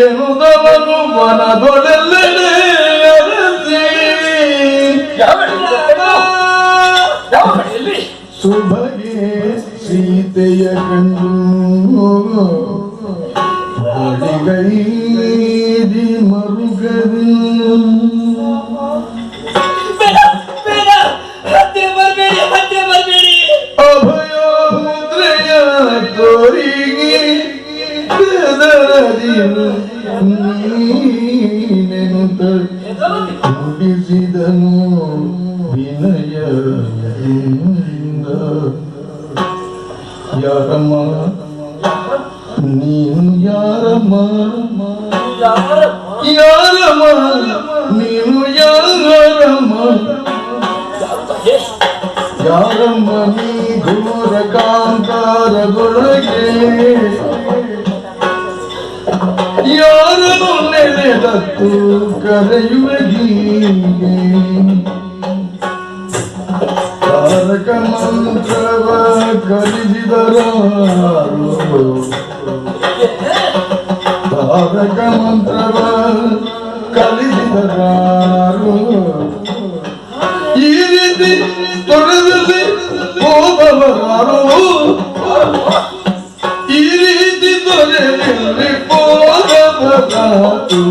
ಎನ್ನುದವನು ಮನದೊಳೆಲ್ಲೆಡೆ ಅರಸಿ ಸುಭಗೆ ಸೀತೆಯ ಕಂಡು ಬಳಿಗೈದಿ ನುಡಿಸಿದನು ವಿನಯದಿಂದ ಯಾರಮ್ಮ ನೀನು ಯಾರಮ್ಮ ಯಾರಮ್ಮ ನೀನು ಯಾರಮ್ಮ ಯಾರಮ್ಮ ನೀ ಘೋರ ಕಾಂತಾರದೊಳಗೆ ಯಾರನ್ನು ನೆನೆದತ್ತು ಕರೆಯುವ ಗೀಗೆ ತಾರಕ ಮಂತ್ರವ ಕಲಿಸಿದರೋ ತಾರಕ ಮಂತ್ರವ ಕಲಿಸಿದರಾರು ಈ ರೀತಿ ತೊಡೆದಲ್ಲಿ ಹೋದವರಾರು ಈ ರೀತಿ ತೊಡೆಯಲ್ಲಿ ಹೋದವರಾರು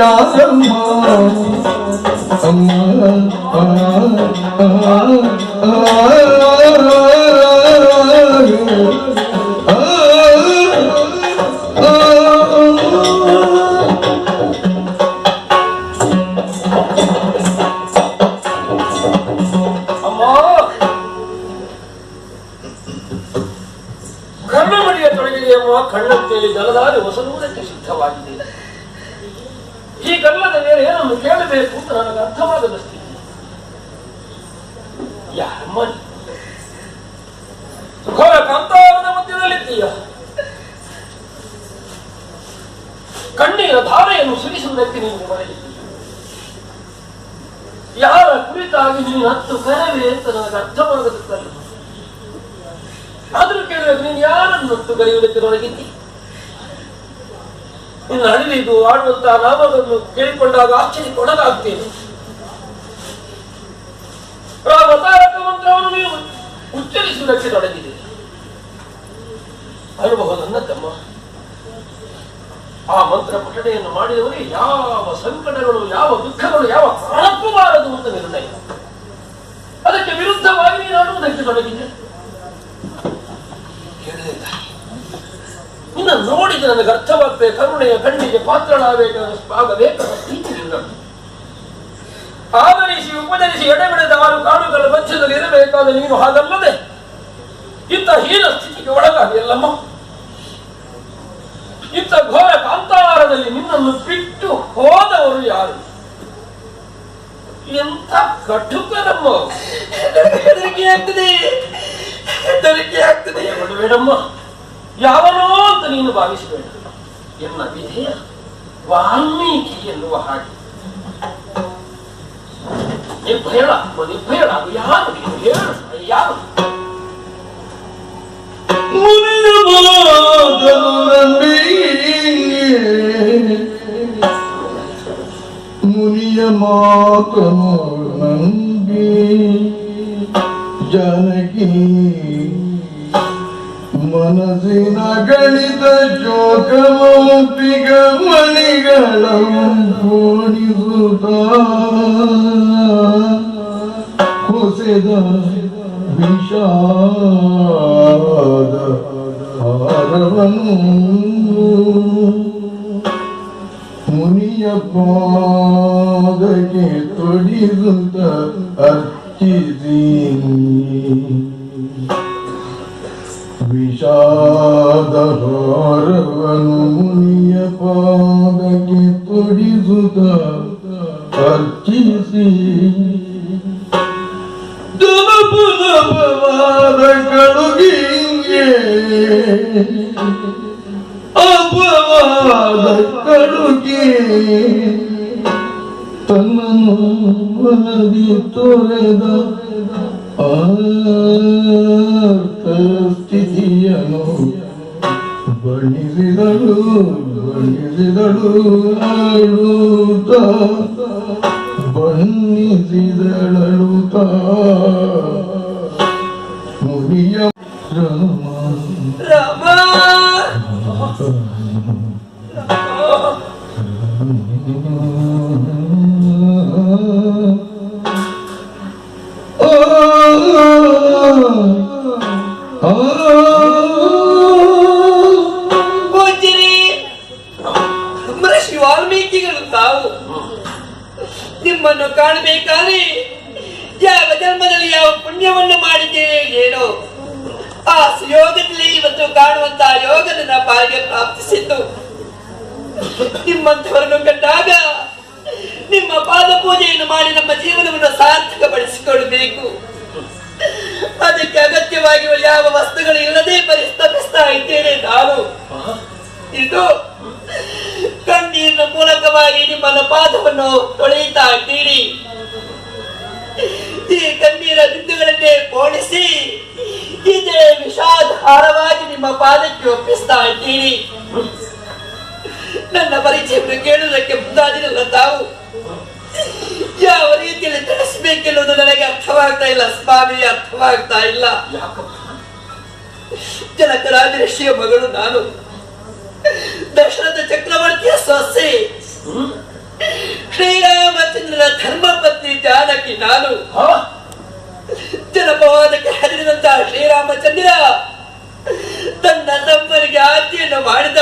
జారమ్మ అమ్మ ಈ ಕರ್ಮದ ಮೇಲೆ ಏನನ್ನು ಕೇಳಬೇಕು ಅಂತ ನನಗೆ ಅರ್ಥವಾಗದ ಸ್ಥಿತಿ ಯಾರಮ್ಮ ಸುಖದ ಕಾಂತಾರದ ಮಧ್ಯದಲ್ಲಿದ್ದೀಯ? ಕಣ್ಣೀರ ಧಾರೆಯನ್ನು ಸುರಿಸುವುದಕ್ಕೆ ನೀನು ಮರೆಯಿದ್ದೀಯ ಯಾರ ಕುರಿತಾಗಿ ನೀನು ಹತ್ತು ಕರವೇ ಅಂತ ನನಗೆ ಅರ್ಥವಾಗದ ಆದರೂ ಕೇಳಬೇಕು ನೀನು ಯಾರನ್ನು ಹತ್ತು ಕರೆಯುವುದಕ್ಕೆ ತೊಡಗಿದ್ದಿ ನಿನ್ನ ಇದು ಆಡುವಂತಹ ನಾಮಗಳನ್ನು ಕೇಳಿಕೊಂಡಾಗ ಆಶ್ಚರ್ಯಕ್ಕೊಳಗಾಗ್ತೇನೆ ರಾಮತಾರಕ ಮಂತ್ರವನ್ನು ನೀವು ಉಚ್ಚರಿಸುವುದಕ್ಕೆ ತೊಡಗಿದೆ. ಅನುಭವ ನನ್ನ ತಮ್ಮ ಆ ಮಂತ್ರ ಪಠಣೆಯನ್ನು ಮಾಡಿದವರಿಗೆ ಯಾವ ಸಂಕಟಗಳು, ಯಾವ ದುಃಖಗಳು, ಯಾವ ಕಾಣಪ್ಪಬಾರದು ಅಂತ ನಿರ್ಣಯ. ಅದಕ್ಕೆ ವಿರುದ್ಧವಾಗಿ ನೀನು ಆಡುವುದಕ್ಕೆ ತೊಡಗಿದೆ ಕೇಳಲಿಲ್ಲ ನಿನ್ನ ನೋಡಿದ ನನಗೆ ಅರ್ಥವಾಗಬೇಕು ಕರುಣೆಯ ಕಣ್ಣಿಗೆ ಪಾತ್ರಳಾಗಬೇಕು ಆಗಬೇಕು ನಿನ್ನದು ಆದರಿಸಿ ಉಪದರಿಸಿ ಎಡೆಬಿಡದ ಆರು ಕಾಡುಗಳ ಮಧ್ಯದಲ್ಲಿ ಇರಬೇಕಾದ ನೀನು ಹಾಗಲ್ಲದೆ? ಇಂಥ ಹೀನ ಸ್ಥಿತಿಗೆ ಒಳಗಾಗಿಲ್ಲಮ್ಮ ಇಂಥ ಘೋರ ಕಾಂತಾರದಲ್ಲಿ ನಿನ್ನನ್ನು ಬಿಟ್ಟು ಹೋದವರು ಯಾರು? ಎಂಥ ಕಟುಕರಮ್ಮ. ಹೆದರಿಕೆ ಆಗ್ತದೆ. ಹೆದರಿಕೆ ಆಗ್ತದೆ. ಬೇಡಮ್ಮ. ಯಾವನೋ ಅಂತ ನೀನು ಭಾವಿಸಬೇಡ ಎನ್ನ ವಿಧೇಯ ವಾಲ್ಮೀಕಿ ಎನ್ನುವ ಹಾಗೆ ನಿರ್ಭಯಳ ನಿರ್ಭಯಳ ಅದು ಯಾರು ನೀನು ಹೇಳು ಯಾರು ಮುನಿಯ ಮಾತನು ನಂಬಿ ಮುನಿಯ ಮಾತನು ನಂಬಿ ಜನಕಿ ಮನಸ್ಸಿನ ಗಣಿತ ಶೋಕಮೌಪಿಗ ಮಣಿಗಳ ಪೋಣಿಸುತ್ತ ಹೊಸೆದ ವಿಷಾದ ಹಾರವನು அரவனுமுனிய பாதகி தொழிசுத அர்ச்சிசி ஜனபுதபவாத கடுகிங்கே அபவாத கடுகி தன்னனு மனதி தொலைத ஆர் ಬಣಿಸಿದಳು ಬಣಿಸಿದಳು ಆಳುತ್ತ ಬಣ್ಣಿಸಿದಳಳುತ್ತ ಮುನಿಯ ರಾಮ ರಾಮ ಪೂಜ್ಯರೇ ಪಾಲಿಗೆ ಪ್ರಾಪ್ತಿಸಿದ್ದು ನಿಮ್ಮಂಥವರನ್ನು ಕಂಡಾಗ ನಿಮ್ಮ ಪಾದ ಪೂಜೆಯನ್ನು ಮಾಡಿ ನಮ್ಮ ಜೀವನವನ್ನು ಸಾರ್ಥಕಪಡಿಸಿಕೊಳ್ಳಬೇಕು. ಅದಕ್ಕೆ ಅಗತ್ಯವಾಗಿರುವ ಯಾವ ವಸ್ತುಗಳು ಇಲ್ಲದೆ ಪರಿಸ್ತಪಿಸ್ತಾ ಇದ್ದೇನೆ ನಾನು. ಇದು ಕಣ್ಣೀರಿನ ಮೂಲಕವಾಗಿ ನಿಮ್ಮ ಪಾದವನ್ನು ತೊಳೆಯುತ್ತಾ ಇದ್ದೀರಿ ಈ ಕಣ್ಣೀರ ಬಿಂದುಗಳನ್ನೇ ಪೋಣಿಸಿ ಇದೇ ವಿಷಾಧಾರವಾಗಿ ನಿಮ್ಮ ಪಾದಕ್ಕೆ ಒಪ್ಪಿಸ್ತಾ ಇದ್ದೀರಿ ನನ್ನ ಪರಿಚಯವನ್ನು ಕೇಳುವುದಕ್ಕೆ ಮುಂದಾದಿರಲ್ಲ ತಾವು. ಯಾವ ರೀತಿಯಲ್ಲಿ ತಿಳಿಸಬೇಕೆನ್ನುವುದು ನನಗೆ ಅರ್ಥವಾಗ್ತಾ ಇಲ್ಲ ಸ್ವಾಮಿ ಅರ್ಥವಾಗ್ತಾ ಇಲ್ಲ. ಜನಕರಾಜಿಯ ಮಗಳು ನಾನು. ದಶರಥ ಚಕ್ರವರ್ತಿಯ ಸೊಸೆ? ಶ್ರೀರಾಮಚಂದ್ರನ ಧರ್ಮಪತ್ನಿ ಜಾನಕಿ ನಾನು. ಆಜ್ಞೆಯನ್ನು ಮಾಡಿದ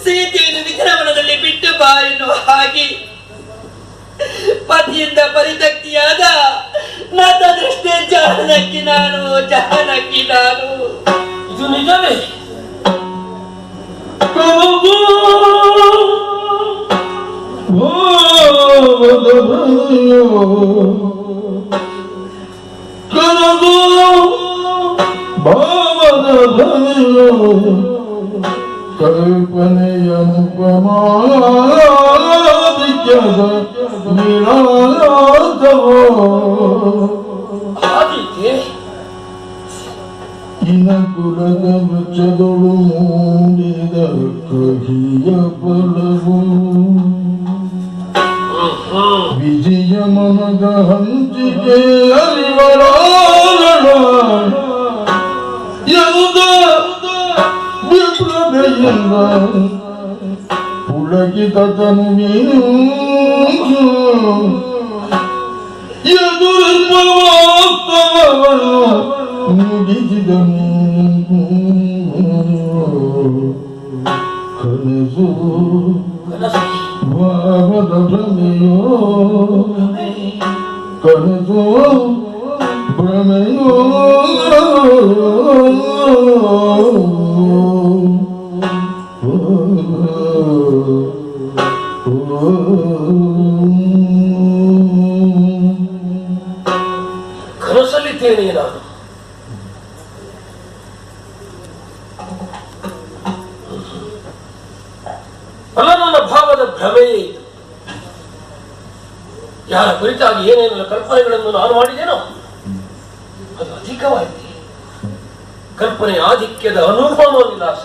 ಸೀತೆಯನ್ನು ವಿಧಾನವನದಲ್ಲಿ ಬಿಟ್ಟು ಬಾ ಎನ್ನುವ ಹಾಗೆ ಪತಿಯಿಂದ ಪರಿತಕ್ತಿಯಾದ ನನ್ನ ದೃಷ್ಟಿ ಜಾನಕಿ ನಾನು ಜಾನಕಿ ನಾನು ಇದು ನಿಜವೇ ಕನದು ಭಾವದ Karık beni yanık ve mağladık yaza Mirada İnan kurada bütçe dolu Dide kahi yapalım Bizi yamana gahan Tike yarı ತನುವಿನು ಎದುರಿಸುವ ವಾಸ್ತವವನ್ನು ನುಡಿಸಿದನು ಕನಸು ಭಾವದ ಭ್ರಮೆಯೋ ಕನಸು ಭ್ರಮೆಯೋ ಭ್ರಮೆಯೇ ಇದು ಯಾರ ಕುರಿತಾಗಿ ಏನೇನೆಲ್ಲ ಕಲ್ಪನೆಗಳನ್ನು ನಾನು ಮಾಡಿದ್ದೇನೋ ಅದು ಅಧಿಕವಾಗಿದೆ. ಕಲ್ಪನೆ ಆಧಿಕ್ಯದ ಅನುಭವ ವಿಲಾಸ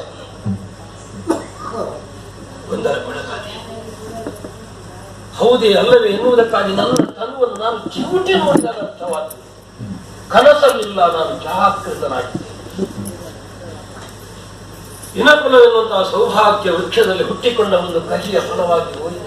ಗೊಂದಲಗೊಳಗಾದೆ ಹೌದೇ ಅಲ್ಲವೇ ಎನ್ನುವುದಕ್ಕಾಗಿ ನನ್ನ ತನುವನ್ನು ನಾನು ಚಿಮುಟಿ ನೋಡಿದಾಗ ಅರ್ಥವಾಗಿದೆ ಕನಸಲ್ಲಿಲ್ಲ ನಾನು ಜಾಗೃತನಾಗಿದ್ದೆ ಎನ್ನುವಂತಹ ಸೌಭಾಗ್ಯ ವೃಕ್ಷದಲ್ಲಿ ಹುಟ್ಟಿಕೊಂಡ ಒಂದು ಕಹಿಯ ಫಲವಾಗಿ ಹೋಯಿತು.